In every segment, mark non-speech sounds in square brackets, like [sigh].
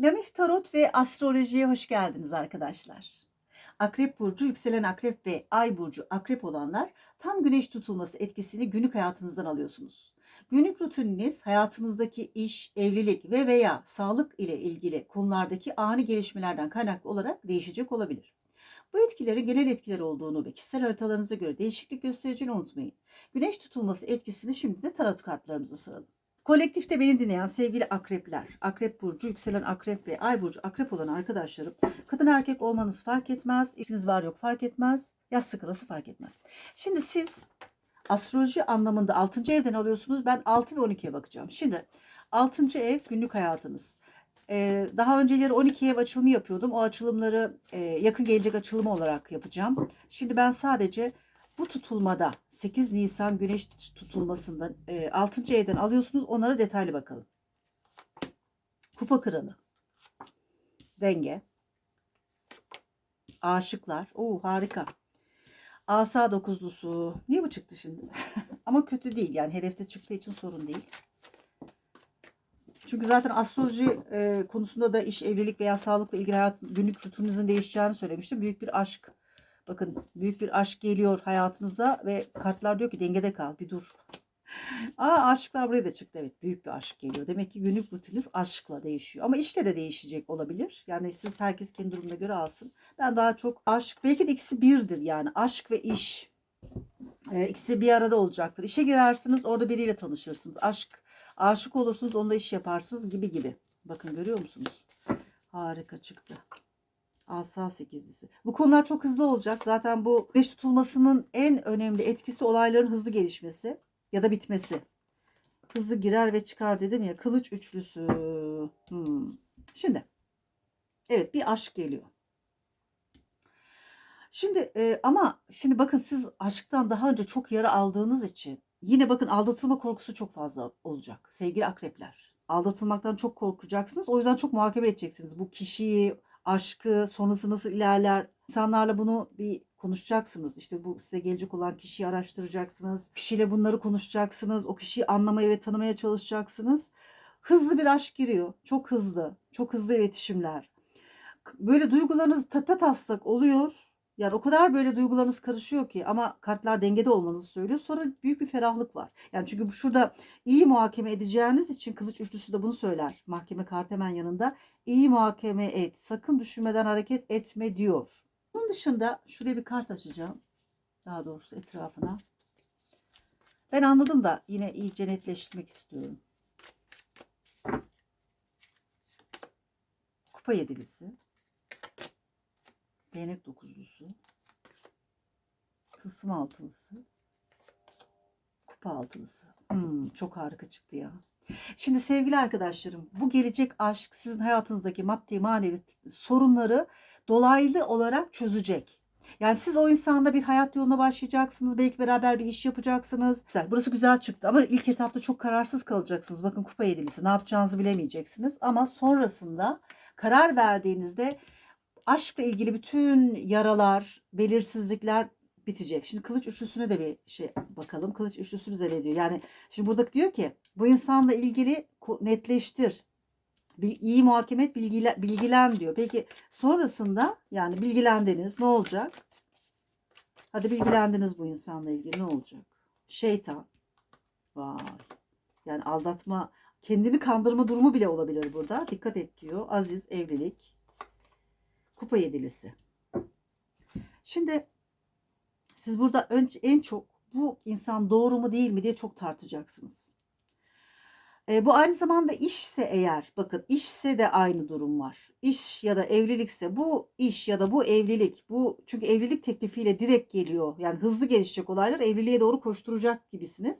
Lamif Tarot ve Astrolojiye hoş geldiniz arkadaşlar. Akrep burcu, yükselen akrep ve ay burcu akrep olanlar tam güneş tutulması etkisini günlük hayatınızdan alıyorsunuz. Günlük rutininiz hayatınızdaki iş, evlilik ve veya sağlık ile ilgili konulardaki ani gelişmelerden kaynaklı olarak değişecek olabilir. Bu etkilerin genel etkiler olduğunu ve kişisel haritalarınıza göre değişiklik göstereceğini unutmayın. Güneş tutulması etkisini şimdi de tarot kartlarımıza soralım. Kolektifte beni dinleyen sevgili akrepler, akrep burcu, yükselen akrep ve ay burcu akrep olan arkadaşlarım, kadın erkek olmanız fark etmez, ilişkiniz var yok fark etmez, yaz skalası fark etmez. Şimdi siz astroloji anlamında 6. evden alıyorsunuz, ben 6 ve 12'ye bakacağım. Şimdi 6. ev günlük hayatınız. Ee, daha önceleri 12 ev açılımı yapıyordum. O açılımları e, yakın gelecek açılımı olarak yapacağım. Şimdi ben sadece bu tutulmada 8 Nisan güneş tutulmasında e, 6. evden alıyorsunuz. Onlara detaylı bakalım. Kupa kralı. Denge. Aşıklar. Oo harika. Asa dokuzlusu. Niye bu çıktı şimdi? [laughs] Ama kötü değil yani hedefte çıktığı için sorun değil. Çünkü zaten astroloji e, konusunda da iş, evlilik veya sağlıkla ilgili hayat, günlük rutinunuzun değişeceğini söylemiştim. Büyük bir aşk Bakın büyük bir aşk geliyor hayatınıza ve kartlar diyor ki dengede kal bir dur. [laughs] Aa aşklar buraya da çıktı evet büyük bir aşk geliyor. Demek ki günlük rutininiz aşkla değişiyor. Ama işte de değişecek olabilir. Yani siz herkes kendi durumuna göre alsın. Ben daha çok aşk belki de ikisi birdir yani aşk ve iş. Ee, ikisi bir arada olacaktır. İşe girersiniz orada biriyle tanışırsınız. Aşk, aşık olursunuz onunla iş yaparsınız gibi gibi. Bakın görüyor musunuz? Harika çıktı. Asa sekizlisi. Bu konular çok hızlı olacak. Zaten bu güneş tutulmasının en önemli etkisi olayların hızlı gelişmesi ya da bitmesi. Hızlı girer ve çıkar dedim ya. Kılıç üçlüsü. Hmm. Şimdi. Evet bir aşk geliyor. Şimdi e, ama şimdi bakın siz aşktan daha önce çok yara aldığınız için yine bakın aldatılma korkusu çok fazla olacak sevgili akrepler. Aldatılmaktan çok korkacaksınız. O yüzden çok muhakeme edeceksiniz. Bu kişiyi, aşkı, sonrası nasıl ilerler? İnsanlarla bunu bir konuşacaksınız. İşte bu size gelecek olan kişiyi araştıracaksınız. Kişiyle bunları konuşacaksınız. O kişiyi anlamaya ve tanımaya çalışacaksınız. Hızlı bir aşk giriyor. Çok hızlı. Çok hızlı iletişimler. Böyle duygularınız tepe taslak oluyor. Yani o kadar böyle duygularınız karışıyor ki ama kartlar dengede olmanızı söylüyor. Sonra büyük bir ferahlık var. Yani çünkü şurada iyi muhakeme edeceğiniz için kılıç üçlüsü de bunu söyler. Mahkeme kartı hemen yanında. İyi muhakeme et. Sakın düşünmeden hareket etme diyor. Bunun dışında şuraya bir kart açacağım. Daha doğrusu etrafına. Ben anladım da yine iyice netleştirmek istiyorum. Kupa yedilisi. Değnek dokuzlusu. Tılsım altılısı. Kupa altılısı. Hmm, çok harika çıktı ya. Şimdi sevgili arkadaşlarım bu gelecek aşk sizin hayatınızdaki maddi manevi sorunları dolaylı olarak çözecek. Yani siz o insanda bir hayat yoluna başlayacaksınız. Belki beraber bir iş yapacaksınız. Güzel. Burası güzel çıktı ama ilk etapta çok kararsız kalacaksınız. Bakın kupa yedilisi ne yapacağınızı bilemeyeceksiniz. Ama sonrasında karar verdiğinizde aşkla ilgili bütün yaralar, belirsizlikler bitecek. Şimdi kılıç üçlüsüne de bir şey bakalım. Kılıç üçlüsü bize ne diyor? Yani şimdi burada diyor ki bu insanla ilgili netleştir. Bir iyi muhakeme et, bilgilen, diyor. Peki sonrasında yani bilgilendiniz ne olacak? Hadi bilgilendiniz bu insanla ilgili ne olacak? Şeytan. Vay. Yani aldatma, kendini kandırma durumu bile olabilir burada. Dikkat et diyor. Aziz, evlilik. Kupa yedilisi. Şimdi siz burada en çok bu insan doğru mu değil mi diye çok tartacaksınız. E, bu aynı zamanda işse eğer bakın işse de aynı durum var. İş ya da evlilikse bu iş ya da bu evlilik bu çünkü evlilik teklifiyle direkt geliyor. Yani hızlı gelişecek olaylar evliliğe doğru koşturacak gibisiniz.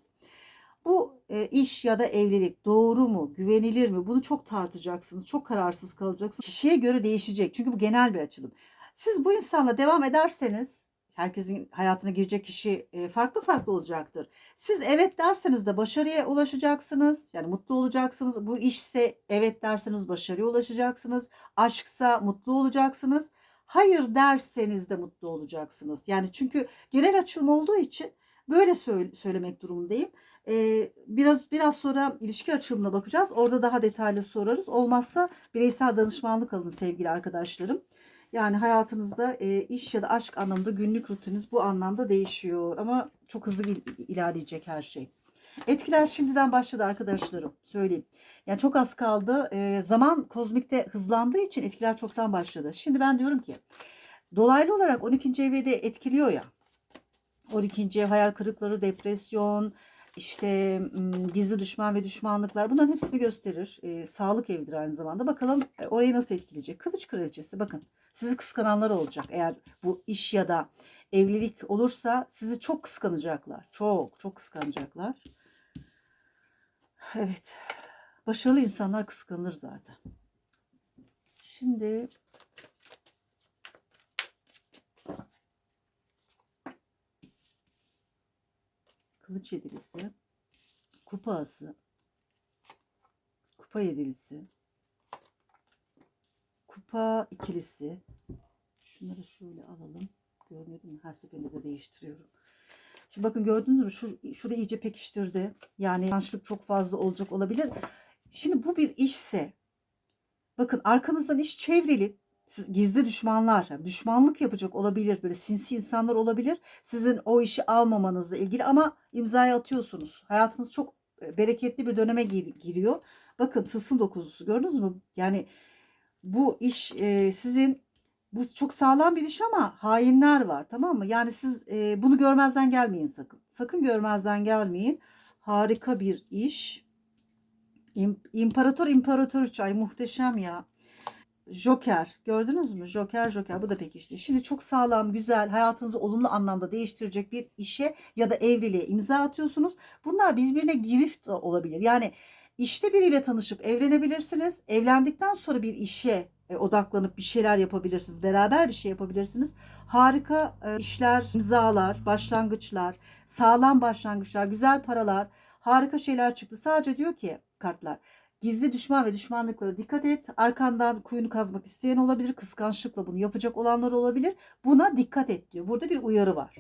Bu e, iş ya da evlilik doğru mu, güvenilir mi? Bunu çok tartacaksınız. Çok kararsız kalacaksınız. Kişiye göre değişecek. Çünkü bu genel bir açılım. Siz bu insanla devam ederseniz herkesin hayatına girecek kişi e, farklı farklı olacaktır. Siz evet derseniz de başarıya ulaşacaksınız. Yani mutlu olacaksınız. Bu işse evet derseniz başarıya ulaşacaksınız. Aşksa mutlu olacaksınız. Hayır derseniz de mutlu olacaksınız. Yani çünkü genel açılım olduğu için böyle söylemek durumundayım. Ee, biraz biraz sonra ilişki açılımına bakacağız. Orada daha detaylı sorarız. Olmazsa bireysel danışmanlık alın sevgili arkadaşlarım. Yani hayatınızda e, iş ya da aşk anlamında günlük rutininiz bu anlamda değişiyor. Ama çok hızlı il- ilerleyecek her şey. Etkiler şimdiden başladı arkadaşlarım. Söyleyeyim. Yani çok az kaldı. Ee, zaman kozmikte hızlandığı için etkiler çoktan başladı. Şimdi ben diyorum ki dolaylı olarak 12. evi de etkiliyor ya. 12. ev hayal kırıkları, depresyon, işte gizli düşman ve düşmanlıklar bunların hepsini gösterir. Ee, sağlık evidir aynı zamanda. Bakalım e, orayı nasıl etkileyecek? Kılıç kraliçesi bakın sizi kıskananlar olacak. Eğer bu iş ya da evlilik olursa sizi çok kıskanacaklar. Çok çok kıskanacaklar. Evet. Başarılı insanlar kıskanır zaten. Şimdi kılıç yedilisi, kupa ası, kupa yedilisi, kupa ikilisi. Şunları şöyle alalım. Görmüyorum mu? Her seferinde de değiştiriyorum. Şimdi bakın gördünüz mü? Şu, şurada iyice pekiştirdi. Yani yanlışlık çok fazla olacak olabilir. Şimdi bu bir işse bakın arkanızdan iş çevrili. Gizli düşmanlar, düşmanlık yapacak olabilir. Böyle sinsi insanlar olabilir. Sizin o işi almamanızla ilgili ama imzayı atıyorsunuz. Hayatınız çok e, bereketli bir döneme gir- giriyor. Bakın tılsım dokuzusu gördünüz mü? Yani bu iş e, sizin bu çok sağlam bir iş ama hainler var tamam mı? Yani siz e, bunu görmezden gelmeyin sakın. Sakın görmezden gelmeyin. Harika bir iş. İm, İmparator İmparatoriç ay muhteşem ya. Joker gördünüz mü? Joker Joker bu da pekişti. Şimdi çok sağlam, güzel, hayatınızı olumlu anlamda değiştirecek bir işe ya da evliliğe imza atıyorsunuz. Bunlar birbirine girift olabilir. Yani işte biriyle tanışıp evlenebilirsiniz. Evlendikten sonra bir işe e, odaklanıp bir şeyler yapabilirsiniz. Beraber bir şey yapabilirsiniz. Harika e, işler, imzalar, başlangıçlar, sağlam başlangıçlar, güzel paralar, harika şeyler çıktı. Sadece diyor ki kartlar Gizli düşman ve düşmanlıklara dikkat et. Arkandan kuyunu kazmak isteyen olabilir. Kıskançlıkla bunu yapacak olanlar olabilir. Buna dikkat et diyor. Burada bir uyarı var.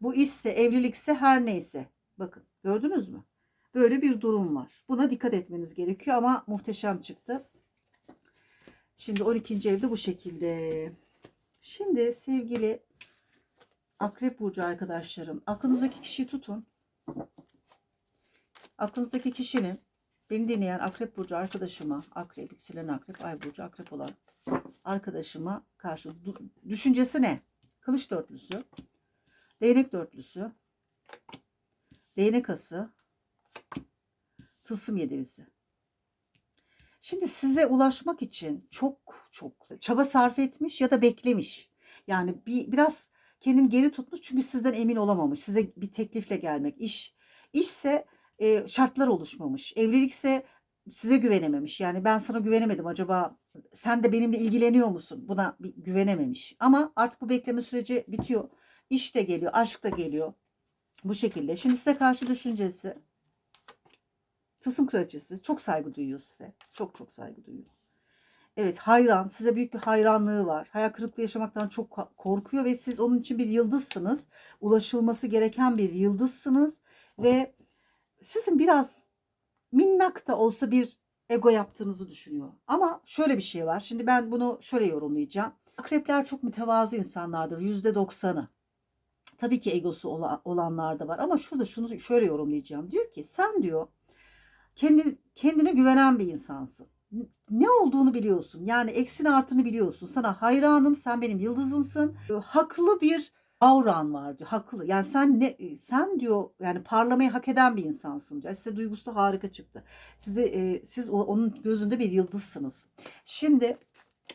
Bu işse, evlilikse her neyse. Bakın gördünüz mü? Böyle bir durum var. Buna dikkat etmeniz gerekiyor ama muhteşem çıktı. Şimdi 12. evde bu şekilde. Şimdi sevgili Akrep Burcu arkadaşlarım. Aklınızdaki kişiyi tutun. Aklınızdaki kişinin Beni dinleyen Akrep Burcu arkadaşıma, Akrep, yükselen Akrep, Ay Burcu Akrep olan arkadaşıma karşı düşüncesi ne? Kılıç dörtlüsü, değnek dörtlüsü, değnek ası, tılsım yedilisi. Şimdi size ulaşmak için çok çok çaba sarf etmiş ya da beklemiş. Yani bir biraz kendini geri tutmuş çünkü sizden emin olamamış. Size bir teklifle gelmek. İş işse e, şartlar oluşmamış. Evlilikse size güvenememiş. Yani ben sana güvenemedim acaba sen de benimle ilgileniyor musun? Buna güvenememiş. Ama artık bu bekleme süreci bitiyor. İş de geliyor, aşk da geliyor. Bu şekilde. Şimdi size karşı düşüncesi Tılsım kraliçesi çok saygı duyuyor size. Çok çok saygı duyuyor. Evet hayran. Size büyük bir hayranlığı var. Hayal kırıklığı yaşamaktan çok ko- korkuyor ve siz onun için bir yıldızsınız. Ulaşılması gereken bir yıldızsınız. Ve sizin biraz minnak da olsa bir ego yaptığınızı düşünüyor. Ama şöyle bir şey var. Şimdi ben bunu şöyle yorumlayacağım. Akrepler çok mütevazı insanlardır. Yüzde doksanı. Tabii ki egosu ola- olanlar da var. Ama şurada şunu şöyle yorumlayacağım. Diyor ki sen diyor kendi, kendine güvenen bir insansın. Ne olduğunu biliyorsun. Yani eksini artını biliyorsun. Sana hayranım. Sen benim yıldızımsın. Haklı bir auran var diyor. Haklı. Yani sen ne sen diyor yani parlamayı hak eden bir insansın diyor. Size duygusu harika çıktı. Size e, siz onun gözünde bir yıldızsınız. Şimdi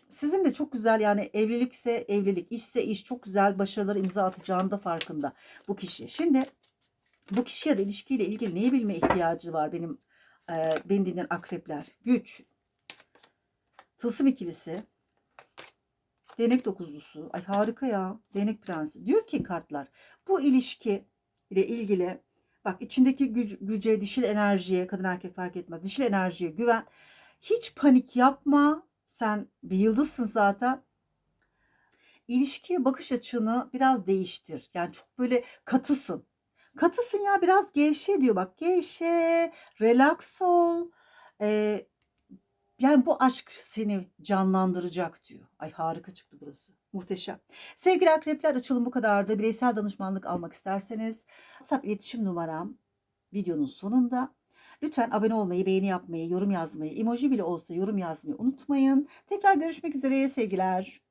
sizin de çok güzel yani evlilikse evlilik, işse iş çok güzel başarılar imza atacağını da farkında bu kişi. Şimdi bu kişi ya da ilişkiyle ilgili neyi bilme ihtiyacı var benim e, beni akrepler? Güç, tılsım ikilisi, değnek dokuzlusu. Ay harika ya. Değnek prensi. Diyor ki kartlar bu ilişki ile ilgili bak içindeki güc, güce, dişil enerjiye, kadın erkek fark etmez. Dişil enerjiye güven. Hiç panik yapma. Sen bir yıldızsın zaten. İlişkiye bakış açını biraz değiştir. Yani çok böyle katısın. Katısın ya biraz gevşe diyor bak gevşe, relax ol. Ee, yani bu aşk seni canlandıracak diyor. Ay harika çıktı burası. Muhteşem. Sevgili akrepler açılım bu kadardı. Bireysel danışmanlık almak isterseniz WhatsApp iletişim numaram videonun sonunda. Lütfen abone olmayı, beğeni yapmayı, yorum yazmayı, emoji bile olsa yorum yazmayı unutmayın. Tekrar görüşmek üzere sevgiler.